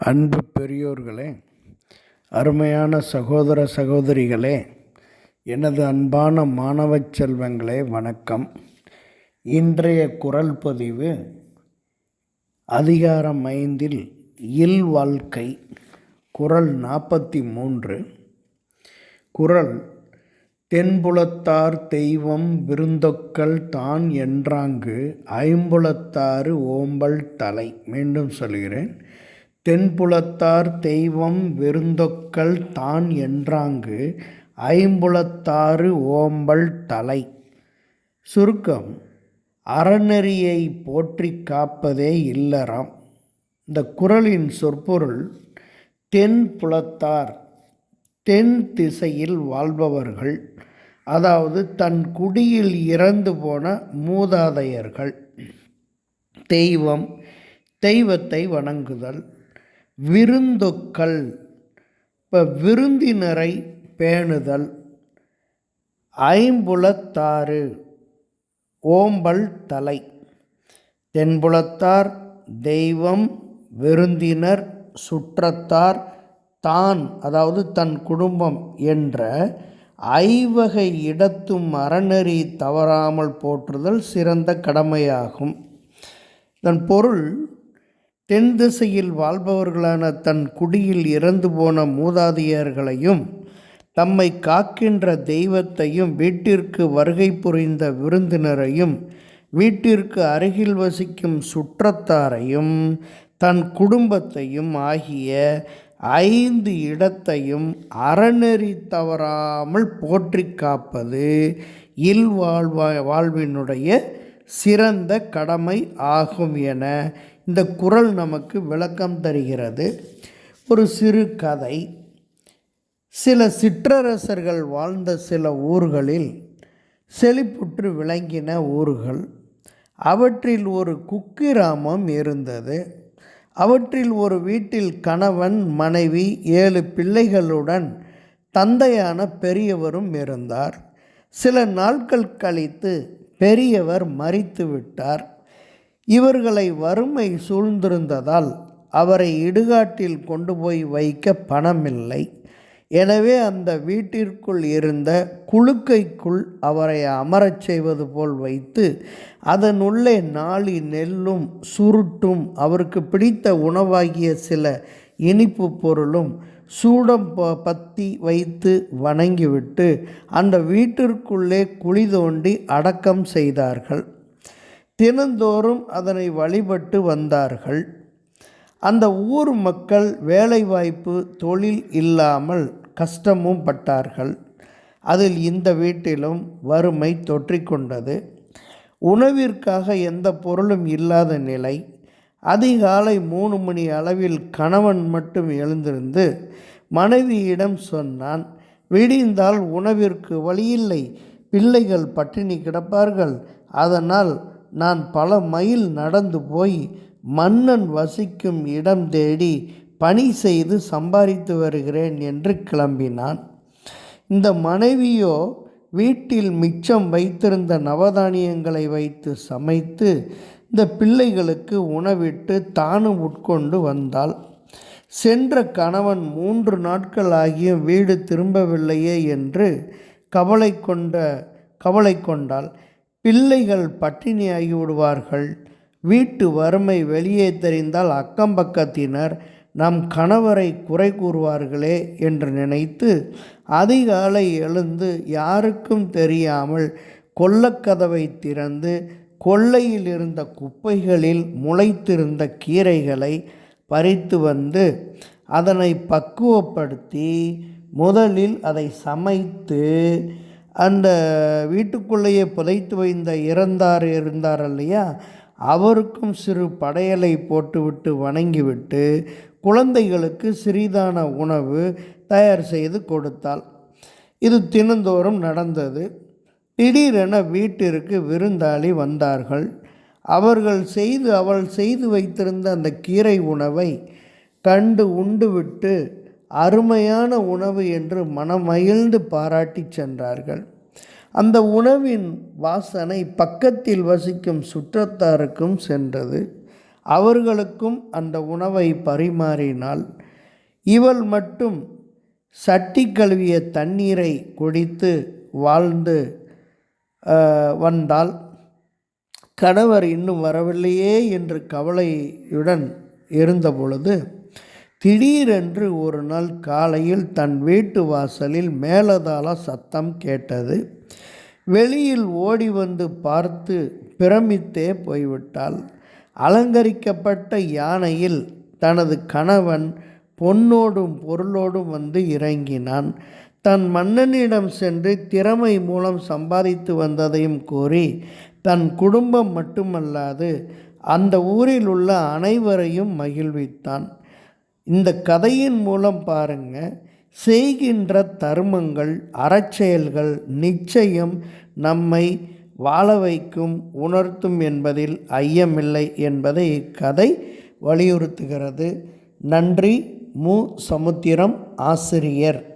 அன்பு பெரியோர்களே அருமையான சகோதர சகோதரிகளே எனது அன்பான மாணவச் செல்வங்களே வணக்கம். இன்றைய குரல் பதிவு அதிகாரம் ஐந்தில் இல் வாழ்க்கை குரல் நாற்பத்தி மூன்று குரல் தென்புலத்தார் தெய்வம் விருந்தொக்கல் தான் என்றாங்கு ஐம்புலத்தாறு ஓம்பல் தலை மீண்டும் சொல்கிறேன். தென்புலத்தார் தெய்வம் விருந்தொக்கல் தான் என்றாங்கு ஐம்புலத்தாறு ஓம்பல் தலை. சுருக்கம் அறநெறியை போற்றி காப்பதே இல்லறம். இந்த குரலின் சொற்பொருள் தென் புலத்தார் தென் திசையில் வாழ்பவர்கள் அதாவது தன் குடியில் இறந்து போன மூதாதையர்கள். தெய்வம் தெய்வத்தை வணங்குதல். விருந்துக்கள். இப்போ விருந்தினரை பேணுதல். ஐம்புலத்தாறு ஓம்பல் தலை. தென்புலத்தார் தெய்வம் விருந்தினர் சுற்றத்தார் தான் அதாவது தன் குடும்பம் என்ற ஐவகை இடத்தும் அறநெறி தவறாமல் போற்றுதல் சிறந்த கடமையாகும். இதன் பொருள் தென் திசையில் வாழ்பவர்களான தன் குடியில் இறந்து போன மூதாதையர்களையும் தம்மை காக்கின்ற தெய்வத்தையும் வீட்டிற்கு வருகை புரிந்த விருந்தினரையும் வீட்டிற்கு அருகில் வசிக்கும் சுற்றத்தாரையும் தன் குடும்பத்தையும் ஆகிய ஐந்து இடத்தையும் அறநெறி தவறாமல் போற்றி காப்பது இல்வாழ்வா வாழ்வினுடைய சிறந்த கடமை ஆகும் என இந்த குரல் நமக்கு விளக்கம் தருகிறது. ஒரு சிறு கதை. சில சிற்றரசர்கள் வாழ்ந்த சில ஊர்களில் செழிப்புற்று விளங்கின ஊர்கள். அவற்றில் ஒரு குக்கிராமம் இருந்தது. அவற்றில் ஒரு வீட்டில் கணவன் மனைவி ஏழு பிள்ளைகளுடன் தந்தையான பெரியவரும் இருந்தார். சில நாட்கள் கழித்து பெரியவர் மறித்து விட்டார். இவர்களை வறுமை சூழ்ந்திருந்ததால் அவரை இடுகாட்டில் கொண்டு போய் வைக்க பணமில்லை. எனவே அந்த வீட்டிற்குள் இருந்த குழுக்கைக்குள் அவரை அமரச் செய்வது போல் வைத்து அதனுள்ளே நாளி நெல்லும் சுருட்டும் அவருக்கு பிடித்த உணவாகிய சில இனிப்பு பொருளும் சூடம் பத்தி வைத்து வணங்கிவிட்டு அந்த வீட்டிற்குள்ளே குழி தோண்டி அடக்கம் செய்தார்கள். தினந்தோறும் அதனை வழிபட்டு வந்தார்கள். அந்த ஊர் மக்கள் வேலைவாய்ப்பு தொழில் இல்லாமல் கஷ்டமும் பட்டார்கள். அதில் இந்த வீட்டிலும் வறுமை தொற்றிக்கொண்டது உணவிற்காக எந்த பொருளும் இல்லாத நிலை. அதிகாலை மூணு மணி அளவில் கணவன் மட்டும் எழுந்திருந்து மனைவியிடம் சொன்னான் விடிந்தால் உணவிற்கு வழியில்லை பிள்ளைகள் பட்டினி கிடப்பார்கள். அதனால் நான் பல மைல் நடந்து போய் மன்னன் வசிக்கும் இடம் தேடி பணி செய்து சம்பாதித்து வருகிறேன் என்று கிளம்பினான். இந்த மனைவியோ வீட்டில் மிச்சம் வைத்திருந்த நவதானியங்களை வைத்து சமைத்து இந்த பிள்ளைகளுக்கு உணவிட்டு தானும் உட்கொண்டு வந்தாள். சென்ற கணவன் மூன்று நாட்கள் ஆகியும் வீடு திரும்பவில்லையே என்று கவலை கொண்ட கவலை கொண்டாள். பிள்ளைகள் பட்டினியாகி விடுவார்கள் வீட்டு வறுமை வெளியே தெரிந்தால் அக்கம் பக்கத்தினர் நம் கணவரை குறை கூறுவார்களே என்று நினைத்து அதிகாலை எழுந்து யாருக்கும் தெரியாமல் கொல்லக்கதவை திறந்து கொள்ளையில் இருந்த குப்பைகளில் முளைத்திருந்த கீரைகளை பறித்து வந்து அதனை பக்குவப்படுத்தி முதலில் அதை சமைத்து அந்த வீட்டுக்குள்ளேயே புதைத்து வைந்த இறந்தார் இருந்தார் இல்லையா? அவருக்கும் சிறு படையலை போட்டுவிட்டு வணங்கிவிட்டு குழந்தைகளுக்கு சிறிதான உணவு தயார் செய்து கொடுத்தாள். இது தினந்தோறும் நடந்தது. திடீரென வீட்டிற்கு விருந்தாளி வந்தார்கள். அவர்கள் செய்து அவள் செய்து வைத்திருந்த அந்த கீரை உணவை கண்டு உண்டுவிட்டு அருமையான உணவு என்று மனமகிழ்ந்து பாராட்டி சென்றார்கள். அந்த உணவின் வாசனை பக்கத்தில் வசிக்கும் சுற்றத்தாருக்கும் சென்றது. அவர்களுக்கும் அந்த உணவை பரிமாறினால் இவள் மட்டும் சட்டி கழுவிய தண்ணீரை குடித்து வாழ்ந்து வந்தால் வந்தாள். கணவர் இன்னும் வரவில்லையே என்று கவலையுடன் இருந்தபொழுது திடீரென்று ஒரு நாள் காலையில் தன் வீட்டு வாசலில் மேலதாள சத்தம் கேட்டது. வெளியில் ஓடி வந்து பார்த்து பிரமித்தே போய்விட்டாள். அலங்கரிக்கப்பட்ட யானையில் தனது கணவன் பொன்னோடும் பொருளோடும் வந்து இறங்கினான். தன் மன்னனிடம் சென்று திறமை மூலம் சம்பாதித்து வந்ததையும் கூறி தன் குடும்பம் மட்டுமல்லாது அந்த ஊரில் உள்ள அனைவரையும் மகிழ்வித்தான். இந்த கதையின் மூலம் பாருங்க. செய்கின்ற தர்மங்கள் அறச்செயல்கள் நிச்சயம் நம்மை வாழ வைக்கும் உணர்த்தும் என்பதில் ஐயமில்லை என்பதை இக்கதை வலியுறுத்துகிறது. நன்றி. மு. சமுத்திரம் ஆசிரியர்.